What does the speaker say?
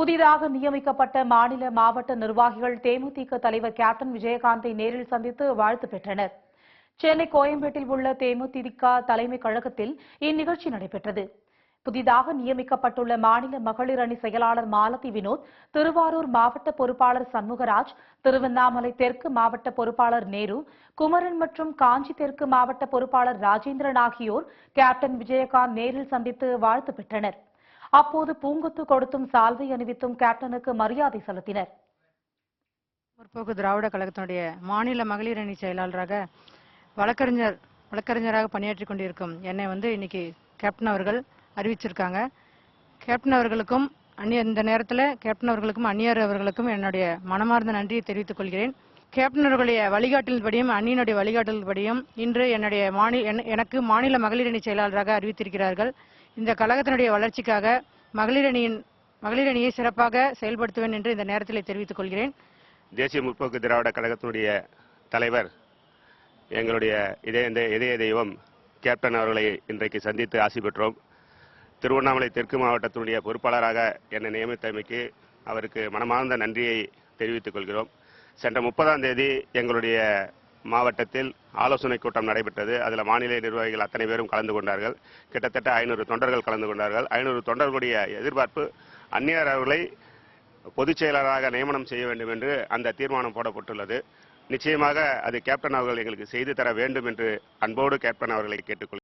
புதிதாக நியமிக்கப்பட்ட மாநில மாவட்ட நிர்வாகிகள் தேமுதிக தலைவர் கேப்டன் விஜயகாந்தை நேரில் சந்தித்து வாழ்த்து பெற்றனர். சென்னை கோயம்பேட்டில் உள்ள தேமுதிக தலைமை கழகத்தில் இந்நிகழ்ச்சி நடைபெற்றது. புதிதாக நியமிக்கப்பட்டுள்ள மாநில மகளிர் அணி செயலாளர் மாலதி வினோத் திருவாரூர் மாவட்ட பொறுப்பாளர் சண்முகராஜ் திருவண்ணாமலை தெற்கு மாவட்ட பொறுப்பாளர் நேரு குமரன் மற்றும் காஞ்சி தெற்கு மாவட்ட பொறுப்பாளர் ராஜேந்திரன் ஆகியோர் கேப்டன் விஜயகாந்த் நேரில் சந்தித்து வாழ்த்து பெற்றனர். அப்போது பூங்கொத்து கொடுத்தும் சால்வை அணிவித்தும் கேப்டனுக்கு மரியாதை செலுத்தினர். முற்போக்கு திராவிட கழகத்தினுடைய மாநில மகளிர் அணி செயலாளராக வழக்கறிஞர் வழக்கறிஞராக பணியாற்றி கொண்டிருக்கும் என்னை வந்து இன்னைக்கு கேப்டன் அவர்கள் அறிவிச்சிருக்காங்க. கேப்டன் அவர்களுக்கும் அந்நிய இந்த நேரத்தில் கேப்டன் அவர்களுக்கும் அந்நியர் அவர்களுக்கும் என்னுடைய மனமார்ந்த நன்றியை தெரிவித்துக் கொள்கிறேன். கேப்டனர்களுடைய அவர்களுடைய அந்நியனுடைய வழிகாட்டல்படியும் இன்று என்னுடைய மாநில எனக்கு மாநில மகளிர் அணி செயலாளராக அறிவித்திருக்கிறார்கள். இந்த கழகத்தினுடைய வளர்ச்சிக்காக மகளிர் அணியின் சிறப்பாக செயல்படுத்துவேன் என்று இந்த நேரத்தில் தெரிவித்துக் கொள்கிறேன். தேசிய முற்போக்கு திராவிட கழகத்தினுடைய தலைவர் எங்களுடைய இதய இதய தெய்வம் கேப்டன் அவர்களை இன்றைக்கு சந்தித்து ஆசி பெற்றோம். திருவண்ணாமலை தெற்கு மாவட்டத்தினுடைய பொறுப்பாளராக என்னை நியமித்தமைக்கு அவருக்கு மனமார்ந்த நன்றியை தெரிவித்துக் கொள்கிறோம். சென்ற முப்பதாம் தேதி எங்களுடைய மாவட்டத்தில் ஆலோசனை கூட்டம் நடைபெற்றது. அதில் மாநில நிர்வாகிகள் அத்தனை பேரும் கலந்து கொண்டார்கள். கிட்டத்தட்ட ஐநூறு தொண்டர்கள் கலந்து கொண்டார்கள். ஐநூறு தொண்டர்களுடைய எதிர்பார்ப்பு அந்நியர் அவர்களை பொதுச் செயலராக நியமனம் செய்ய வேண்டும் என்று அந்த தீர்மானம் போடப்பட்டுள்ளது. நிச்சயமாக அது கேப்டன் அவர்கள் எங்களுக்கு செய்து தர வேண்டும் என்று அன்போடு கேப்டன் அவர்களை கேட்டுக்கொள்கிறேன்.